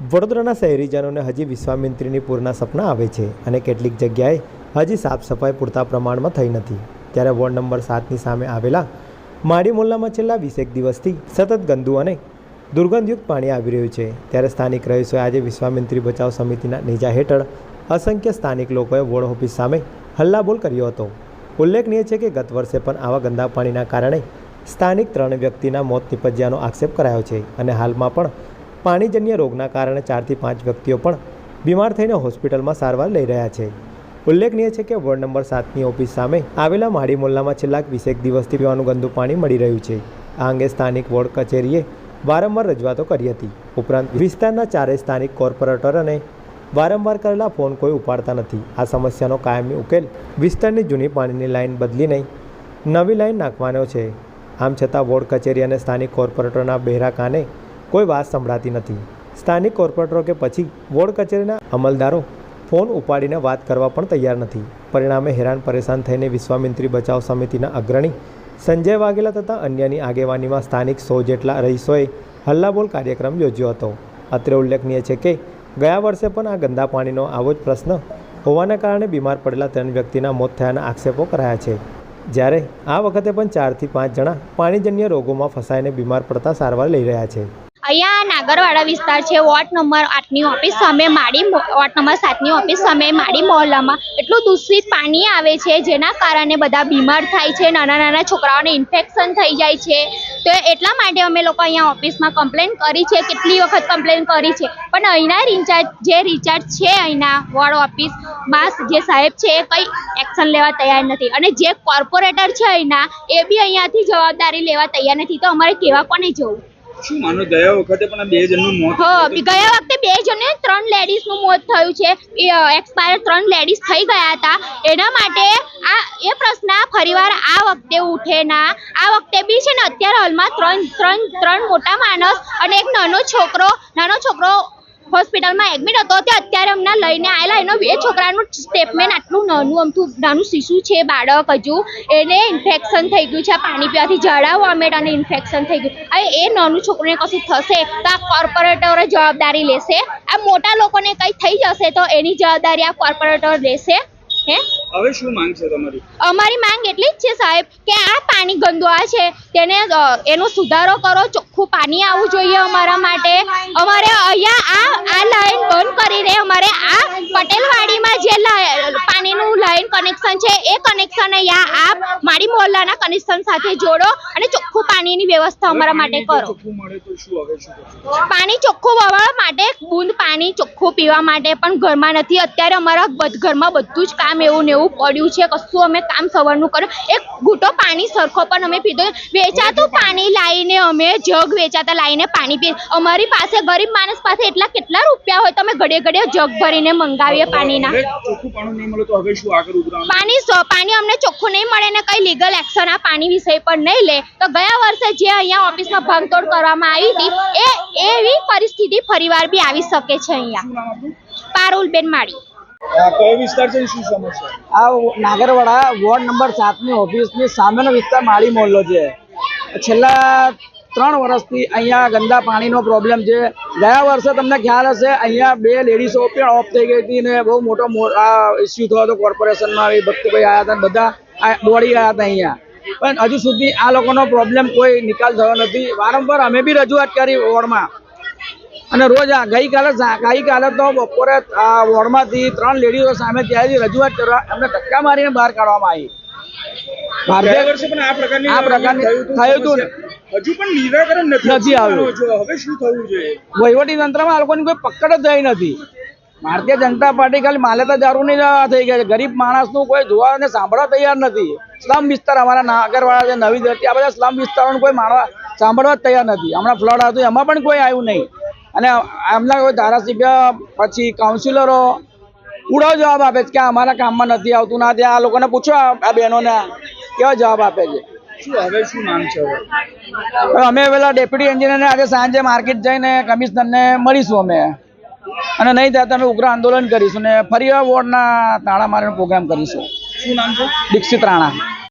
વડોદરાના શહેરીજનોને હજી વિશ્વામિત્રીની પૂરના સપના આવે છે અને કેટલીક જગ્યાએ હજી સાફ સફાઈ પૂરતા પ્રમાણમાં થઈ નથી. ત્યારે વોર્ડ નંબર સાતની સામે આવેલા માળી મોલ્લામાં છેલ્લા વીસેક દિવસથી સતત ગંદુ અને દુર્ગંધયુક્ત પાણી આવી રહ્યું છે. ત્યારે સ્થાનિક રહીશોએ આજે વિશ્વામિત્રી બચાવ સમિતિના નેજા હેઠળ અસંખ્ય સ્થાનિક લોકોએ વોર્ડ ઓફિસ સામે હલ્લાબોલ કર્યો હતો. ઉલ્લેખનીય છે કે ગત વર્ષે પણ આવા ગંદા પાણીના કારણે સ્થાનિક ત્રણ વ્યક્તિના મોત નિપજ્યાનો આક્ષેપ કરાયો છે અને હાલમાં પણ પાણીજન્ય રોગના કારણે ચારથી પાંચ વ્યક્તિઓ પણ બીમાર થઈને હોસ્પિટલમાં સારવાર લઈ રહ્યા છે. ઉલ્લેખનીય છે કે વોર્ડ નંબર સાતની ઓફિસ સામે આવેલા માડી મોલ્લામાં છેલ્લા વીસેક દિવસથી પીવાનું ગંદુ પાણી મળી રહ્યું છે. આ અંગે સ્થાનિક વોર્ડ કચેરીએ વારંવાર રજૂઆતો કરી હતી. ઉપરાંત વિસ્તારના ચારેય સ્થાનિક કોર્પોરેટરોને વારંવાર કરેલા ફોન કોઈ ઉપાડતા નથી. આ સમસ્યાનો કાયમી ઉકેલ વિસ્તારની જૂની પાણીની લાઈન બદલીને નવી લાઈન નાખવાનો છે. આમ છતાં વોર્ડ કચેરી અને સ્થાનિક કોર્પોરેટરના બહેરા કાને કોઈ વાત સંભળાતી નથી. સ્થાનિક કોર્પોરેટરો કે પછી વોર્ડ કચેરીના અમલદારો ફોન ઉપાડીને વાત કરવા પણ તૈયાર નથી. પરિણામે હેરાન પરેશાન થઈને વિશ્વામિત્રી બચાવ સમિતિના અગ્રણી સંજય વાઘેલા તથા અન્યની આગેવાનીમાં સ્થાનિક સો જેટલા રહીશોએ હલ્લાબોલ કાર્યક્રમ યોજ્યો હતો. અત્રે ઉલ્લેખનીય છે કે ગયા વર્ષે પણ આ ગંદા પાણીનો આવો જ પ્રશ્ન હોવાના કારણે બીમાર પડેલા ત્રણ વ્યક્તિના મોત થયાના આક્ષેપો કરાયા છે. જ્યારે આ વખતે પણ ચારથી પાંચ જણા પાણીજન્ય રોગોમાં ફસાઈને બીમાર પડતા સારવાર લઈ રહ્યા છે. અહીંયા નાગરવાડા વિસ્તાર છે. વોર્ડ નંબર આઠની ઓફિસ સામે માડી વોર્ડ નંબર સાતની ઓફિસ સામે માડી મહોલ્લામાં એટલું દૂષિત પાણી આવે છે, જેના કારણે બધા બીમાર થાય છે, નાના નાના છોકરાઓને ઇન્ફેક્શન થઈ જાય છે. તો એટલા માટે અમે લોકો અહીંયા ઓફિસમાં કમ્પ્લેન કરી છે, કેટલી વખત કમ્પ્લેન કરી છે. પણ અહીંના રિચાર્જ જે રિચાર્જ છે અહીંના વોર્ડ ઓફિસમાં જે સાહેબ છે એ કંઈ એક્શન લેવા તૈયાર નથી. અને જે કોર્પોરેટર છે અહીંના, એ બી અહીંયાથી જવાબદારી લેવા તૈયાર નથી. તો અમારે કેવા કોને જવું? શું માનો ગયા વખતે પણ આ બે જણનું મોત હા ગયા વખતે બે જણને ત્રણ લેડીઝનું મોત થયું છે. એક્સપાયર ત્રણ લેડીઝ થઈ ગયા હતા. એના માટે આ એ પ્રશ્ન ફરીવાર આ વખતે ઉઠે ના. આ વખતે બી છે ને અત્યારે હાલમાં ત્રણ ત્રણ ત્રણ મોટા માણસ અને એક નાનો છોકરો નાનો છોકરો હોસ્પિટલમાં એડમિટ હતો તે અત્યારે અમને લઈને આવેલા એનો એ છોકરાનું સ્ટેટમેન્ટ આટલું નાનું અમથું નાનું શિશુ છે, બાળક હજુ. એને ઇન્ફેક્શન થઈ ગયું છે, પાણી પીવાથી ઝાડા વોમેટ અને ઇન્ફેક્શન થઈ ગયું. હવે એ નાનું છોકરીને કશું થશે તો આ કોર્પોરેટરો જવાબદારી લેશે? આ મોટા લોકોને કંઈ થઈ જશે તો એની જવાબદારી આ કોર્પોરેટર લેશે? હે? હવે શું માંગ છે તમારી? અમારી માંગ એટલી જ છે સાહેબ કે આ પાણી ગંદુ છે તેને એનો સુધારો કરો ચોખ્ખું પાણી આવવું જોઈએ અમારા માટે. અમારે અહીંયા આ આ લાઈન બંધ કરીને અમારે આ પટેલવાડીમાં જે પાણીનું લાઈન કનેક્શન છે એ કનેક્શન અહીંયા આપ મારી મોહલ્લાના કનેક્શન સાથે જોડો અને ચોખ્ખું પાણીની વ્યવસ્થા અમારા માટે કરો. પાણી ચોખ્ખું વવાળવા માટે બૂંદ પાણી ચોખ્ખું પીવા માટે પણ ઘરમાં નથી. અત્યારે અમારા ઘરમાં બધું જ કામ એવું ને એવું પડ્યું છે કશું અમે કામ સવારનું કર્યું. એક ઘૂંટો પાણી સરખો પણ અમે પીધો. વેચાતું પાણી લાવીને અમે જગ વેચાતા લાવીને પાણી પીએ અમારી પાસે ગરીબ માણસ પાસે એટલા કેટલા રૂપિયા હોય તો અમે ઘડે ઘડે જગ ભરીને મંગાવીએ પાણીના. પાણી પાણી અમને ચોખ્ખું નહીં મળે ને કઈ લીગલ એક્શન આ પાણી વિષય પર નહીં લે. તો ગયા વર્ષે જે અહીંયા ઓફિસમાં ભાગતોડ કરવામાં આવી હતી એ એવી પરિસ્થિતિ ફરીવાર બી આવી શકે છે અહીંયા. પારુલબેન માળી. નાગરવાડા વોર્ડ નંબર સાતની ઓફિસની સામેનો વિસ્તાર માળી મોહલ્લો છે. છેલ્લા ત્રણ વર્ષથી અહીંયા ગંદા પાણીનો પ્રોબ્લેમ છે. ગયા વર્ષે તમને ખ્યાલ હશે, અહીંયા બે લેડીઝો પણ ઓફ થઈ ગઈ હતી ને બહુ મોટો આ ઇસ્યુ થયો હતો કોર્પોરેશનમાં એ ભક્તિભાઈ આવ્યા હતા બધા દોડી ગયા હતા અહીંયા. પણ હજુ સુધી આ લોકોનો પ્રોબ્લેમ કોઈ નિકાલ થયો નથી. વારંવાર અમે બી રજૂઆત કરી વોર્ડમાં. અને રોજ આ ગઈકાલે ગઈકાલે તો બપોરે આ વોર્ડમાંથી ત્રણ લેડીઓ સામે ત્યાંથી રજૂઆત કરવા એમને ધક્કા મારીને બહાર કાઢવામાં આવી. ભારતીય વર્ષે પણ આ પ્રકારની આ પ્રકારની થયું હતું હજુ પણ નિરાકરણ નથી નથી આવ્યું. હવે શું થવું જોઈએ? વહીવટી તંત્રમાં આ લોકોની કોઈ પકડ જ થઈ નથી. ભારતીય જનતા પાર્ટી ખાલી માલેતા દારૂની થઈ ગયા છે. ગરીબ માણસનું કોઈ જોવા અને સાંભળવા તૈયાર નથી. સ્લમ વિસ્તાર અમારા નાગરવાડા છે નવી ધરતી આ બધા સ્લમ વિસ્તારોનું કોઈ માણવા સાંભળવા જ તૈયાર નથી. હમણાં ફ્લડ હતું એમાં પણ કોઈ આવ્યું નહીં. અને એમના કોઈ ધારાસભ્ય પછી કાઉન્સિલરો પૂરો જવાબ આપે છે કે અમારા કામમાં નથી આવતું. ના આ લોકોને પૂછો આ બહેનોને કેવો જવાબ આપે છે. હવે શું માંગ છે હવે? હવે અમે પેલા ડેપ્યુટી એન્જિનિયરને આજે સાંજે માર્કેટ જઈને કમિશનરને મળીશું અમે. અને નહીં થાય અમે ઉગ્ર આંદોલન કરીશું ને ફરી વોર્ડના તાળા મારીનો પ્રોગ્રામ કરીશું. શું નામ છે? દીક્ષિત રાણા.